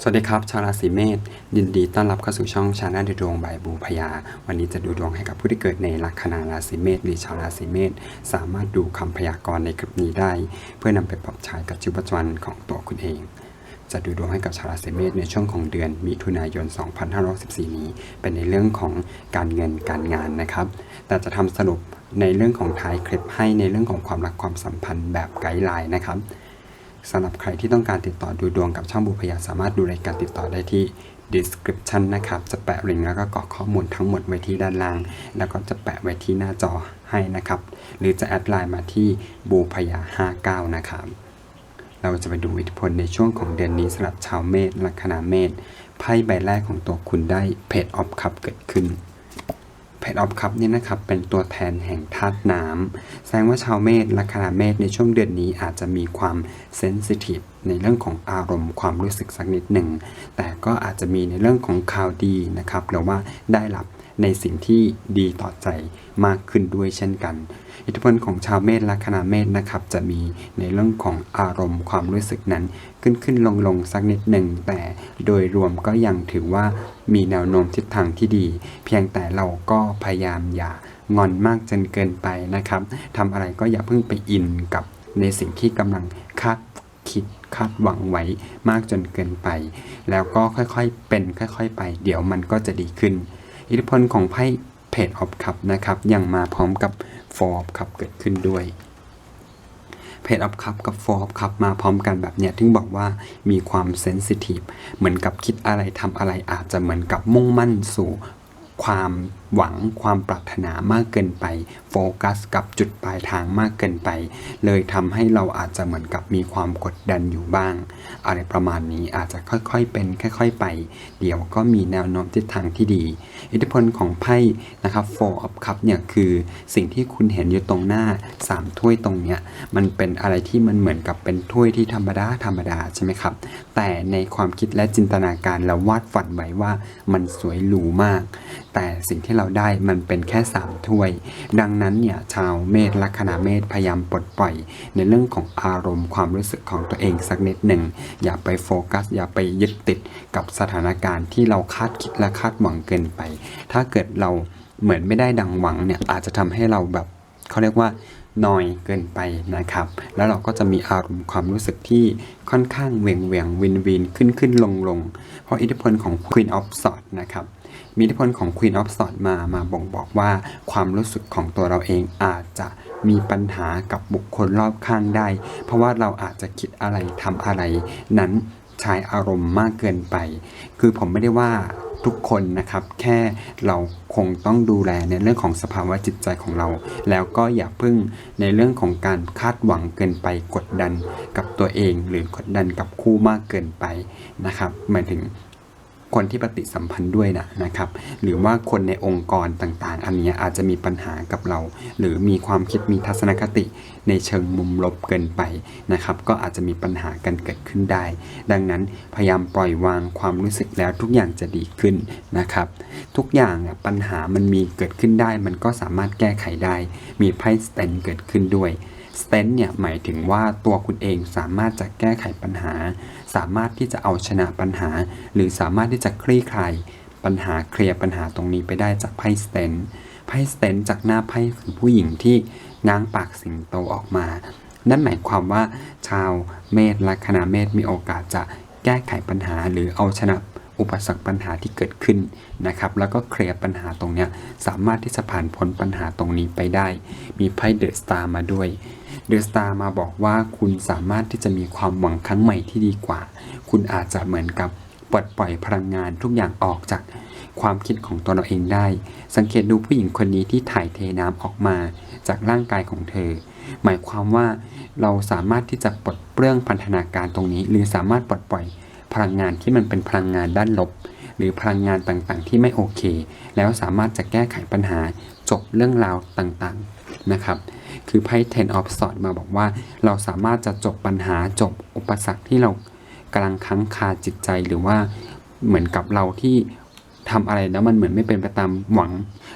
สวัสดีครับ ชาวราศีเมษยินดีต้อนรับเข้าสู่ช่องชาแนลดูดวงบายบูพยา วันนี้จะดูดวงให้กับผู้ที่เกิดในลัคนาราศีเมษหรือชาวราศีเมษสามารถดูคำพยากรณ์ในคลิปนี้ได้ เพื่อนำไปปรับใช้กับชีวิตประจำวันของตัวคุณเอง จะดูดวงให้กับชาวราศีเมษในช่วงของเดือนมิถุนายน 2564นี้ เป็นในเรื่องของการเงินการงานนะครับ แต่จะทำสรุปในเรื่องของท้ายคลิปให้ในเรื่องของความรักความสัมพันธ์แบบไกด์ไลน์นะครับ สำหรับใครที่ต้องการติดต่อดูดวงกับช่องบุพยาสามารถดูรายการติดต่อได้ที่ description นะครับ จะแปะลิงก์แล้วก็กรอกข้อมูลทั้งหมดไว้ที่ด้านล่าง แล้วก็จะแปะไว้ที่หน้าจอให้นะครับ หรือจะแอดไลน์มาที่บูพยา59 นะครับ เราจะไปดูอิทธิพลในช่วงของเดือนนี้สำหรับชาวเมษลัคนาเมษไพ่ใบแรกของตัวคุณได้เพจออฟคัพเกิดขึ้น เพจออฟคัพนี่นะครับเป็นตัวแทนแห่งธาตุน้ำแสดงว่าชาวเมษลัคนาเมษในช่วงเดือนนี้อาจจะมีความเซนซิทีฟในเรื่องของอารมณ์ความรู้สึกสักนิดหนึ่ง แต่ก็อาจจะมีในเรื่องของข่าวดีนะครับหรือว่าได้รับในสิ่งที่ดีต่อใจมากขึ้นด้วยเช่นกัน อิทธิพลของชาวเมษลัคนาเมษนะครับจะมีในเรื่องของอารมณ์ความรู้สึกนั้นขึ้นขึ้นลงลงสักนิดหนึ่งแต่โดยรวมก็ยังถือว่ามีแนวโน้มทิศทางที่ดี เพียงแต่เราก็พยายามอย่างอนมากจนเกินไปนะครับทำอะไรก็อย่าเพิ่งไปอินกับในสิ่งที่กำลังคาดคิดคาดหวังไว้มากจนเกินไป แล้วก็ค่อยๆเป็นค่อย ๆ ไป เดี๋ยวมันก็จะดีขึ้น อิทธิพลของไพ่ เพจออฟคัพนะครับ ยังมาพร้อมกับฟอร์คัพเกิดขึ้นด้วยเพจออฟคัพกับฟอร์คัพมาพร้อมกันแบบเนี้ยถึงบอกว่ามีความเซนซิทีฟเหมือนกับคิดอะไรทำอะไรอาจจะเหมือนกับมุ่งมั่นสู่ความ หวังความปรารถนามากเกินไป โฟกัสกับจุดปลายทางมากเกินไป เลยทำให้เราอาจจะเหมือนกับมีความกดดันอยู่บ้าง อะไรประมาณนี้อาจจะค่อยๆเป็นค่อย ๆ ไป เดี๋ยวก็มีแนวโน้มทิศทางที่ดี อิทธิพลของไพ่นะครับ Four of Cup เนี่ยคือสิ่งที่คุณเห็นอยู่ตรงหน้า 3 ถ้วยตรงเนี้ยมันเป็นอะไรที่มันเหมือนกับเป็นถ้วยที่ธรรมดาธรรมดาใช่ไหมครับ แต่ในความคิดและจินตนาการเราวาดฝันไว้ว่ามันสวยหรูมาก แต่สิ่งที่เราได้มันเป็นแค่3ถ้วย ดังนั้นเนี่ยชาวเมษลัคนาเมษพยายามปลดปล่อย ในเรื่องของอารมณ์ความรู้สึกของตัวเองสักนิดหนึ่ง อย่าไปโฟกัส อย่าไปยึดติดกับสถานการณ์ที่เราคาดคิดและคาดหวังเกินไป ถ้าเกิดเราเหมือนไม่ได้ดังหวังเนี่ยอาจจะทำให้เราแบบเขาเรียกว่านอยเกินไปนะครับ แล้วเราก็จะมีอารมณ์ความรู้สึกที่ค่อนข้างเวียงเวียงวินวินขึ้นขึ้นลงลงเพราะอิทธิพลของ Queen of Swords นะครับ มีอิทธิพลของ Queen of Swords มามาบ่งบอกว่าความรู้สึกของตัวเราเองอาจจะมีปัญหากับบุคคลรอบข้างได้ เพราะว่าเราอาจจะคิดอะไรทำอะไร นั้นใช้อารมณ์มากเกินไป คือผมไม่ได้ว่าทุกคนนะครับแค่เราคงต้องดูแลในเรื่องของสภาวะจิตใจของเรา แล้วก็อย่าพึ่งในเรื่องของการคาดหวังเกินไปกดดันกับตัวเอง หรือกดดันกับคู่มากเกินไปนะครับหมายถึง คนที่ปฏิสัมพันธ์ด้วยนะนะครับ หรือว่าคนในองค์กรต่างๆ อันนี้อาจจะมีปัญหากับเรา หรือมีความคิดมีทัศนคติในเชิงมุมลบเกินไปนะครับ ก็อาจจะมีปัญหากันเกิดขึ้นได้ ดังนั้นพยายามปล่อยวางความรู้สึกแล้วทุกอย่างจะดีขึ้นนะครับ ทุกอย่างปัญหามันมีเกิดขึ้นได้ มันก็สามารถแก้ไขได้ มีไพ่สเตนเกิดขึ้นด้วยสเตนเนี่ยหมายถึงว่าตัวคุณเองสามารถจะแก้ไขปัญหา สามารถที่จะเอาชนะปัญหา หรือสามารถที่จะคลี่คลายปัญหาเคลียร์ปัญหาตรงนี้ไปได้จากไพ่สเตนไพ่สเตนจากหน้าไพ่คือผู้หญิงที่ง้างปากสิงโตออกมา นั่นหมายความว่าชาวเมษและคณะเมษมีโอกาสจะแก้ไขปัญหาหรือเอาชนะอุปสรรคปัญหาที่เกิดขึ้นนะครับ แล้วก็เคลียร์ปัญหาตรงนี้สามารถที่จะผ่านพ้นปัญหาตรงนี้ไปได้ มีไพ่เดอะสตาร์มาด้วยเดอะสตาร์มาบอกว่าคุณสามารถที่จะมีความหวังครั้งใหม่ที่ดีกว่า คุณอาจจะเหมือนกับ ปลดปล่อยพลังงานทุกอย่างออกจากความคิดของตัวเราเองได้ สังเกตดูผู้หญิงคนนี้ที่ถ่ายเทน้ำออกมาจากร่างกายของเธอ หมายความว่าเราสามารถที่จะปลดเปลื้องพันธนาการตรงนี้ หรือสามารถปลดปล่อยพลังงานที่มันเป็นพลังงานด้านลบ หรือพลังงานต่างๆ ที่ไม่โอเค แล้วสามารถจะแก้ไขปัญหาจบเรื่องราวต่างๆนะครับ คือไพ่ Ten of Swords มาบอกว่าเราสามารถจะจบปัญหาจบอุปสรรคที่เรา กำลังค้างคาจิตใจหรือว่าเหมือนกับเราที่ทำอะไรแล้วมันเหมือนไม่เป็นไปตามหวัง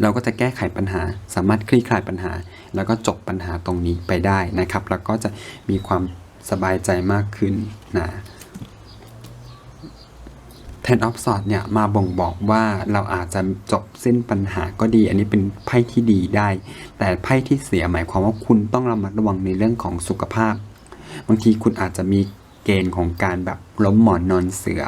เราก็จะแก้ไขปัญหา สามารถคลี่คลายปัญหา แล้วก็จบปัญหาตรงนี้ไปได้นะครับ แล้วก็จะมีความสบายใจมากขึ้นนะ Ten of Swords เนี่ยมาบ่งบอกว่าเราอาจจะจบเส้นปัญหาก็ดี อันนี้เป็นไพ่ที่ดีได้ แต่ไพ่ที่เสียหมายความว่าคุณต้องระมัดระวังในเรื่องของสุขภาพ บางทีคุณอาจจะมี เกณฑ์ของการแบบล้มหมอนนอนเสือ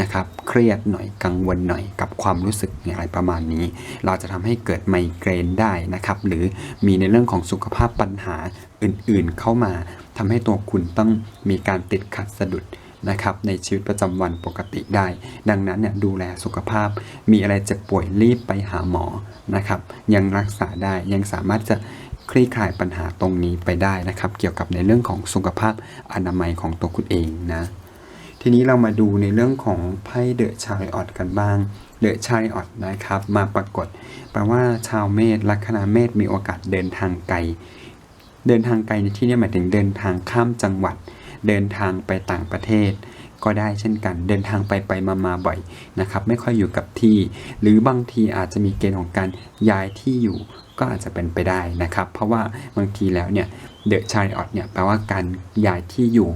นะครับ เครียดหน่อยกังวลหน่อยกับความรู้สึกอะไรประมาณนี้ เราจะทำให้เกิดไมเกรนได้นะครับ หรือมีในเรื่องของสุขภาพปัญหาอื่นๆเข้ามาทำให้ตัวคุณต้องมีการติดขัดสะดุดนะครับในชีวิตประจำวันปกติได้ ดังนั้นเนี่ยดูแลสุขภาพ มีอะไรเจ็บป่วยรีบไปหาหมอนะครับ ยังรักษาได้ยังสามารถจะ คลี่คลายปัญหาตรงนี้ไปได้นะครับ เกี่ยวกับในเรื่องของสุขภาพอนามัยของตัวคุณเองนะ ทีนี้เรามาดูในเรื่องของไพ่เดอะชาริออตกันบ้างเดอะชาริออตนะครับ มาปรากฏแปลว่าชาวเมษลัคนาเมษมีโอกาสเดินทางไกล เดินทางไกลในที่นี้หมายถึงเดินทางข้ามจังหวัด เดินทางไปต่างประเทศ ก็ได้เช่นกัน เดินทางไปไปมามาบ่อยนะครับไม่ค่อยอยู่กับที่ หรือบางทีอาจจะมีเกณฑ์ของการย้ายที่อยู่ก็อาจจะเป็นไปได้นะครับ เพราะว่าบางทีแล้วเนี่ยเดอะชาริออตเนี่ยแปลว่าการย้ายที่อยู่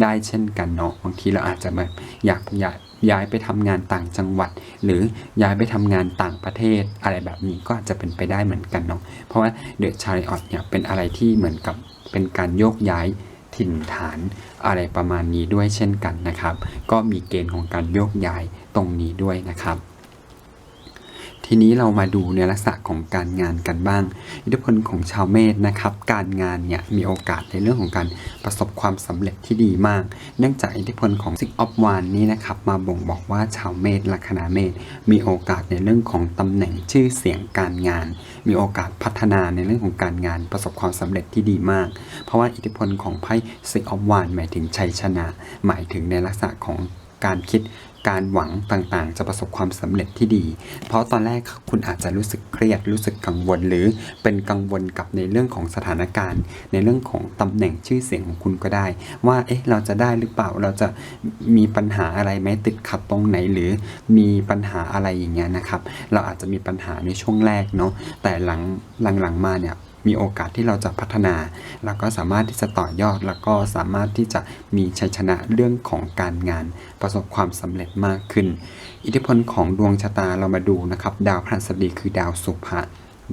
ได้เช่นกันเนาะบางทีเราอาจจะแบบอยากย้ายย้ายไปทำงานต่างจังหวัด หรือย้ายไปทำงานต่างประเทศ อะไรแบบนี้ก็อาจจะเป็นไปได้เหมือนกันเนาะเพราะว่าเดอะชาริออตเนี่ยเป็นอะไรที่เหมือนกับเป็นการโยกย้าย ถิ่นฐานอะไรประมาณนี้ด้วยเช่นกันนะครับ ก็มีเกณฑ์ของการโยกย้ายตรงนี้ด้วยนะครับ ทีนี้เรามาดูในลักษณะของการงานกันบ้าง อิทธิพลของชาวเมษนะครับ การงานเนี่ยมีโอกาสในเรื่องของการประสบความสำเร็จที่ดีมาก เนื่องจากอิทธิพลของ Six of Wands นี้นะครับมาบ่งบอกว่าชาวเมษลัคนาเมษมีโอกาสในเรื่องของตำแหน่งชื่อเสียงการงาน มีโอกาสพัฒนาในเรื่องของการงานประสบความสำเร็จที่ดีมาก เพราะว่าอิทธิพลของไพ่ Six of Wands หมายถึงชัยชนะ หมายถึงในลักษณะของการคิด การหวังต่างๆ จะประสบความสำเร็จที่ดี เพราะตอนแรกคุณอาจจะรู้สึกเครียด รู้สึกกังวล หรือเป็นกังวลกับในเรื่องของสถานการณ์ ในเรื่องของตำแหน่งชื่อเสียงของคุณก็ได้ ว่า เอ๊ะ เราจะได้หรือเปล่า เราจะมีปัญหาอะไรไหมติดขัดตรงไหน หรือมีปัญหาอะไรอย่างเงี้ยนะครับ เราอาจจะมีปัญหาในช่วงแรกเนาะ แต่หลังหลังๆมาเนี่ย มีโอกาสที่เราจะพัฒนา แล้วก็สามารถที่จะต่อยอด แล้วก็สามารถที่จะมีชัยชนะเรื่องของการงาน ประสบความสำเร็จมากขึ้น อิทธิพลของดวงชะตาเรามาดูนะครับ ดาวพฤหัสบดีคือดาวสุภะ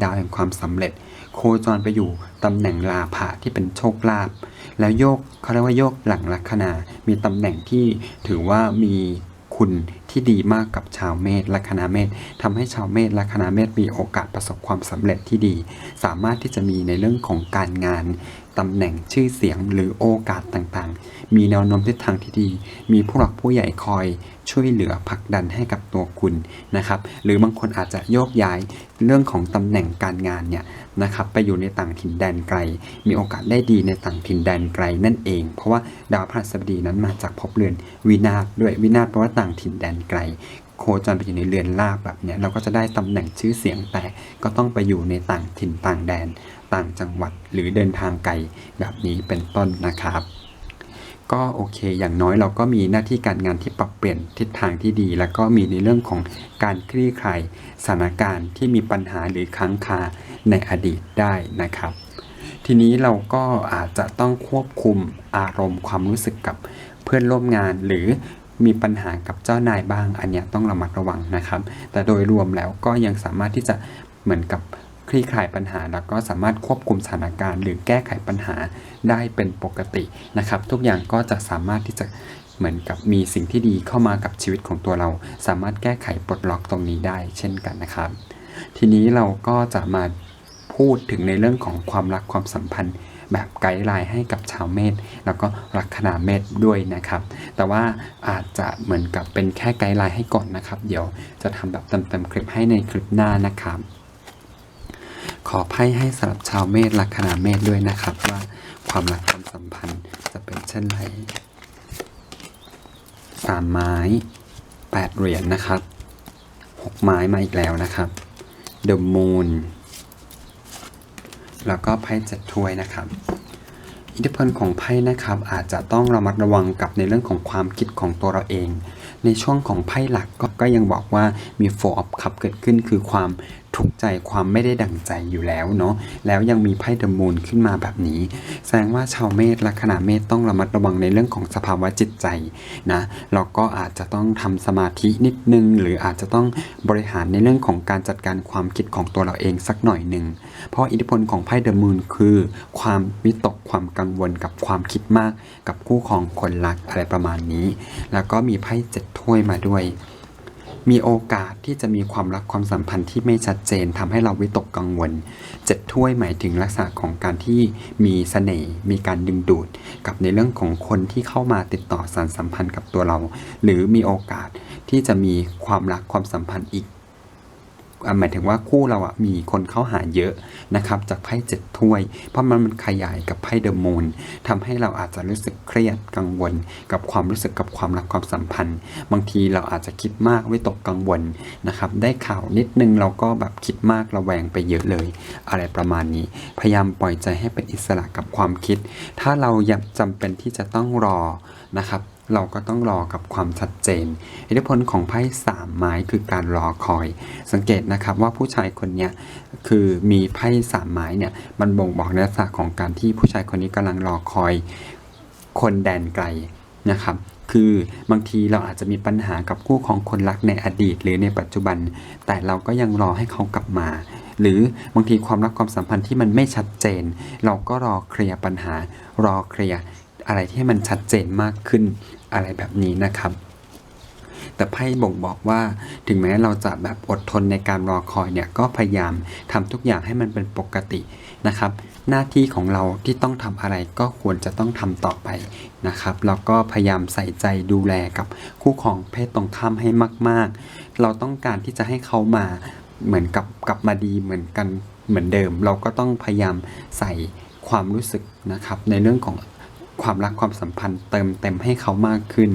ดาวแห่งความสำเร็จ โคจรไปอยู่ตำแหน่งลาภะที่เป็นโชคลาภแล้วโยกเขาเรียกว่าโยกหลังลัคนา มีตำแหน่งที่ถือว่ามีคุณ ที่ดีมากกับชาวเมษลัคนาเมษทำให้ชาวเมษลัคนาเมษมีโอกาสประสบความสำเร็จที่ดี สามารถที่จะมีในเรื่องของการงาน ตำแหน่งชื่อเสียงหรือโอกาสต่างๆ มีแนวโน้มทิศทางที่ดี มีผู้หลักผู้ใหญ่คอยช่วยเหลือผลักดันให้กับตัวคุณนะครับ หรือบางคนอาจจะโยกย้ายเรื่องของตำแหน่งการงานเนี่ยนะครับไปอยู่ในต่างถิ่นแดนไกล มีโอกาสได้ดีในต่างถิ่นแดนไกลนั่นเอง เพราะว่าดาวพฤหัสบดีนั้นมาจากภพเรือนวินาศด้วยวินาศแปลว่าต่างถิ่นแดนไกล โคจรไปอยู่ในเรือนลาบแบบเนี้ยเราก็จะได้ตำแหน่งชื่อเสียงแต่ก็ต้องไปอยู่ในต่างถิ่นต่างแดน ต่างจังหวัดหรือเดินทางไกลแบบนี้เป็นต้นนะครับ ก็โอเค อย่างน้อยเราก็มีหน้าที่การงานที่ปรับเปลี่ยนทิศทางที่ดี แล้วก็มีในเรื่องของการคลี่คลายสถานการณ์ที่มีปัญหาหรือค้างคาในอดีตได้นะครับ ทีนี้เราก็อาจจะต้องควบคุมอารมณ์ความรู้สึกกับเพื่อนร่วมงานหรือ มีปัญหากับเจ้านายบ้าง อันนี้ต้องระมัดระวังนะครับ แต่โดยรวมแล้วก็ยังสามารถที่จะเหมือนกับคลี่คลายปัญหา แล้วก็สามารถควบคุมสถานการณ์ หรือแก้ไขปัญหาได้เป็นปกตินะครับ ทุกอย่างก็จะสามารถที่จะเหมือนกับมีสิ่งที่ดีเข้ามากับชีวิตของตัวเรา สามารถแก้ไขปลดล็อกตรงนี้ได้ เช่นกันนะครับ ทีนี้เราก็จะมาพูดถึงในเรื่องของความรักความสัมพันธ์ แบบไกด์ไลน์ให้กับชาวเมษแล้วก็ลัคนาเมษด้วยนะครับ แต่ว่าอาจจะเหมือนกับเป็นแค่ไกด์ไลน์ให้ก่อนนะครับ เดี๋ยวจะทำแบบเต็มๆคลิปให้ในคลิปหน้านะครับขอไพ่ให้สำหรับชาวเมษลัคนาเมษด้วยนะครับ ว่าความรักความสัมพันธ์จะเป็นเช่นไรสามไม้แปดเหรียญนะครับหกไม้มาอีกแล้วนะครับ The Moon แล้วก็ไพ่เจ็ดถ้วยนะครับ อิทธิพลของไพ่นะครับอาจจะต้องระมัดระวังกับในเรื่องของความคิดของตัวเราเอง ในช่วงของไพ่หลักก็ก็ยังบอกว่ามี Four of Cup เกิดขึ้นคือความ ทุกข์ใจความไม่ได้ดั่งใจอยู่แล้วเนาะแล้วยังมีไพ่เดอะมูนขึ้นมาแบบนี้ แสดงว่าชาวเมษลัคนาเมษต้องระมัดระวังในเรื่องของสภาวะจิตใจนะเราก็อาจจะต้องทำสมาธินิดนึง หรืออาจจะต้องบริหารในเรื่องของการจัดการความคิดของตัวเราเองสักหน่อยหนึ่งเพราะอิทธิพลของไพ่เดอะมูนคือ ความวิตกความกังวลกับความคิดมาก กับคู่ครองคนรักอะไรประมาณนี้ แล้วก็มีไพ่เจ็ดถ้วยมาด้วย มีโอกาสที่จะมีความรักความสัมพันธ์ที่ไม่ชัดเจนทำให้เราวิตกกังวลเจ็ดถ้วยหมายถึงลักษณะของการที่มีเสน่ห์มีการดึงดูด กับในเรื่องของคนที่เข้ามาติดต่อสารสัมพันธ์กับตัวเรา หรือมีโอกาสที่จะมีความรักความสัมพันธ์อีก หมายถึงว่าคู่เราอะมีคนเข้าหาเยอะนะครับจากไพ่เจ็ดถ้วย เพราะมันมันขยายกับไพ่เดอะมูนทำให้เราอาจจะรู้สึกเครียดกังวล กับความรู้สึกกับความรักความสัมพันธ์ บางทีเราอาจจะคิดมากวิตกกังวลนะครับได้ข่าวนิดนึงเราก็แบบคิดมากระแวงไปเยอะเลย อะไรประมาณนี้ พยายามปล่อยใจให้เป็นอิสระกับความคิด ถ้าเรายังจำเป็นที่จะต้องรอนะครับ เราก็ต้องรอกับความชัดเจน อิทธิพลของไพ่สามไม้คือการรอคอย สังเกตนะครับว่าผู้ชายคนนี้คือมีไพ่สามไม้เนี่ยมันบ่งบอกในลักษณะของการที่ผู้ชายคนนี้กำลังรอคอย คนแดนไกลนะครับคือบางทีเราอาจจะมีปัญหากับคู่ของคนรักในอดีต หรือในปัจจุบัน แต่เราก็ยังรอให้เขากลับมา หรือบางทีความรักความสัมพันธ์ที่มันไม่ชัดเจน เราก็รอเคลียร์ปัญหารอเคลียร์ อะไรที่มันชัดเจนมากขึ้นอะไรแบบนี้นะครับ แต่ไพ่บ่งบอกว่าถึงแม้เราจะแบบอดทนในการรอคอยเนี่ยก็พยายามทำทุกอย่างให้มันเป็นปกตินะครับ หน้าที่ของเราที่ต้องทำอะไรก็ควรจะต้องทำต่อไปนะครับแล้วก็พยายามใส่ใจดูแลกับคู่ของเพศตรงข้ามให้มาก ๆ เราต้องการที่จะให้เขามาเหมือนกับกลับมาดีเหมือนกันเหมือนเดิม เราก็ต้องพยายามใส่ความรู้สึกนะครับในเรื่องของ ความรักความสัมพันธ์เติมเต็มให้เขามากขึ้น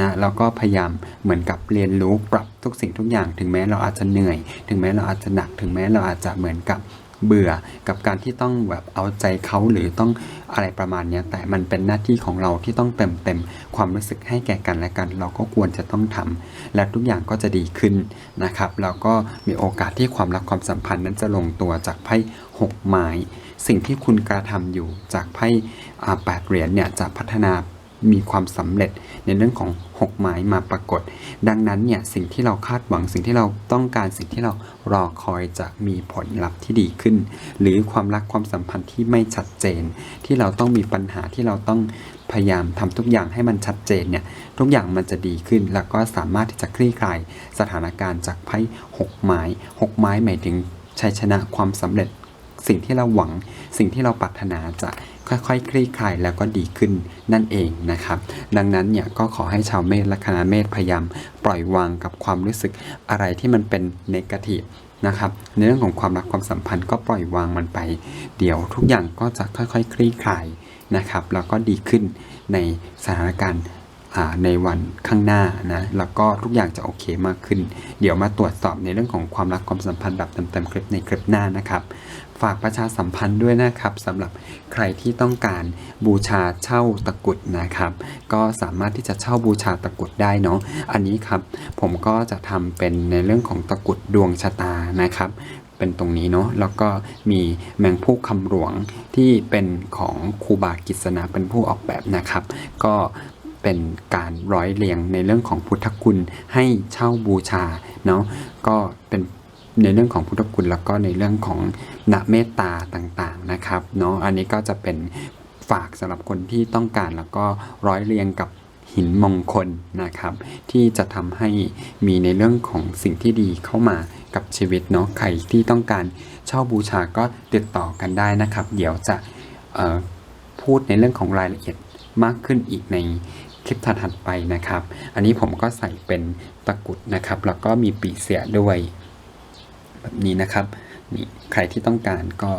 นะแล้วก็พยายามเหมือนกับเรียนรู้ปรับทุกสิ่งทุกอย่าง ถึงแม้เราอาจจะเหนื่อย ถึงแม้เราอาจจะหนัก ถึงแม้เราอาจจะเหมือนกับ เบื่อกับการที่ต้องแบบเอาใจเขาหรือต้องอะไรประมาณนี้แต่มันเป็นหน้าที่ของเราที่ต้องเติมเต็มความรู้สึกให้แก่กันและกัน เราก็ควรจะต้องทำและทุกอย่างก็จะดีขึ้นนะครับแล้วก็มีโอกาสที่ความรักความสัมพันธ์นั้นจะลงตัวจากไพ่หกไม้สิ่งที่คุณกระทำอยู่จากไพ่แปดเหรียญเนี่ยจะพัฒนา มีความสำเร็จในเรื่องของหกไม้มาปรากฏ ดังนั้นเนี่ยสิ่งที่เราคาดหวังสิ่งที่เราต้องการสิ่งที่เรารอคอยจะมีผลลัพธ์ที่ดีขึ้น หรือความรักความสัมพันธ์ที่ไม่ชัดเจน ที่เราต้องมีปัญหาที่เราต้องพยายามทำทุกอย่างให้มันชัดเจนเนี่ยทุกอย่างมันจะดีขึ้น แล้วก็สามารถที่จะคลี่คลายสถานการณ์จากไพ่หกไม้หกไม้หมายถึงชัยชนะความสำเร็จ สิ่งที่เราหวัง สิ่งที่เราปรารถนาจะค่อยๆ คลี่คลายแล้วก็ดีขึ้นนั่นเองนะครับ ดังนั้นเนี่ยก็ขอให้ชาวเมษและคณะเมษพยายามปล่อยวางกับความรู้สึกอะไรที่มันเป็นเนกาทีฟนะครับในเรื่องของความรักความสัมพันธ์ก็ปล่อยวางมันไป เดี๋ยวทุกอย่างก็จะค่อยๆ คลี่คลายนะครับ แล้วก็ดีขึ้นในสถานการณ์ ในวันข้างหน้านะแล้วก็ทุกอย่างจะโอเคมากขึ้น เดี๋ยวมาตรวจสอบในเรื่องของความรักความสัมพันธ์แบบเต็มๆคลิปในคลิปหน้านะครับฝากประชาสัมพันธ์ด้วยนะครับสำหรับใครที่ต้องการบูชาเช่าตะกุดนะครับ ก็สามารถที่จะเช่าบูชาตะกุดได้เนาะอันนี้ครับผมก็จะทำเป็นในเรื่องของตะกุดดวงชะตานะครับ เป็นตรงนี้เนาะแล้วก็มีแมงผู้คำหลวงที่เป็นของครูบากิษณะเป็นผู้ออกแบบนะครับ ก็ เป็นการร้อยเรียงในเรื่องของพุทธคุณให้เช่าบูชาเนาะก็เป็นในเรื่องของพุทธคุณแล้วก็ในเรื่องของณเมตตาต่างๆนะครับเนาะอันนี้ก็จะเป็นฝากสำหรับคนที่ต้องการแล้วก็ร้อยเรียงกับหินมงคลนะครับ ที่จะทำให้มีในเรื่องของสิ่งที่ดีเข้ามากับชีวิตเนาะใครที่ต้องการเช่าบูชาก็ติดต่อกันได้นะครับ เดี๋ยวจะพูดในเรื่องของรายละเอียดมากขึ้นอีกใน คลิปถัดๆไปนะครับ อันนี้ผมก็ใส่เป็นตะกุดนะครับ แล้วก็มีปีเสียด้วย แบบนี้นะครับนี่ใครที่ต้องการก็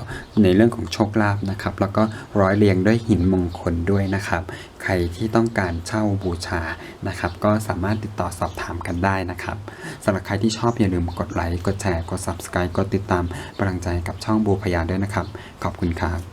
ในเรื่องของโชคลาภนะครับ แล้วก็ร้อยเรียงด้วยหินมงคลด้วยนะครับ ใครที่ต้องการเช่าบูชานะครับ ก็สามารถติดต่อสอบถามกันได้นะครับสำหรับใครที่ชอบอย่าลืมกดไลค์กดแชร์กด subscribe กดติดตามกำลังใจกับช่องบูพยาด้วยนะครับ ขอบคุณครับ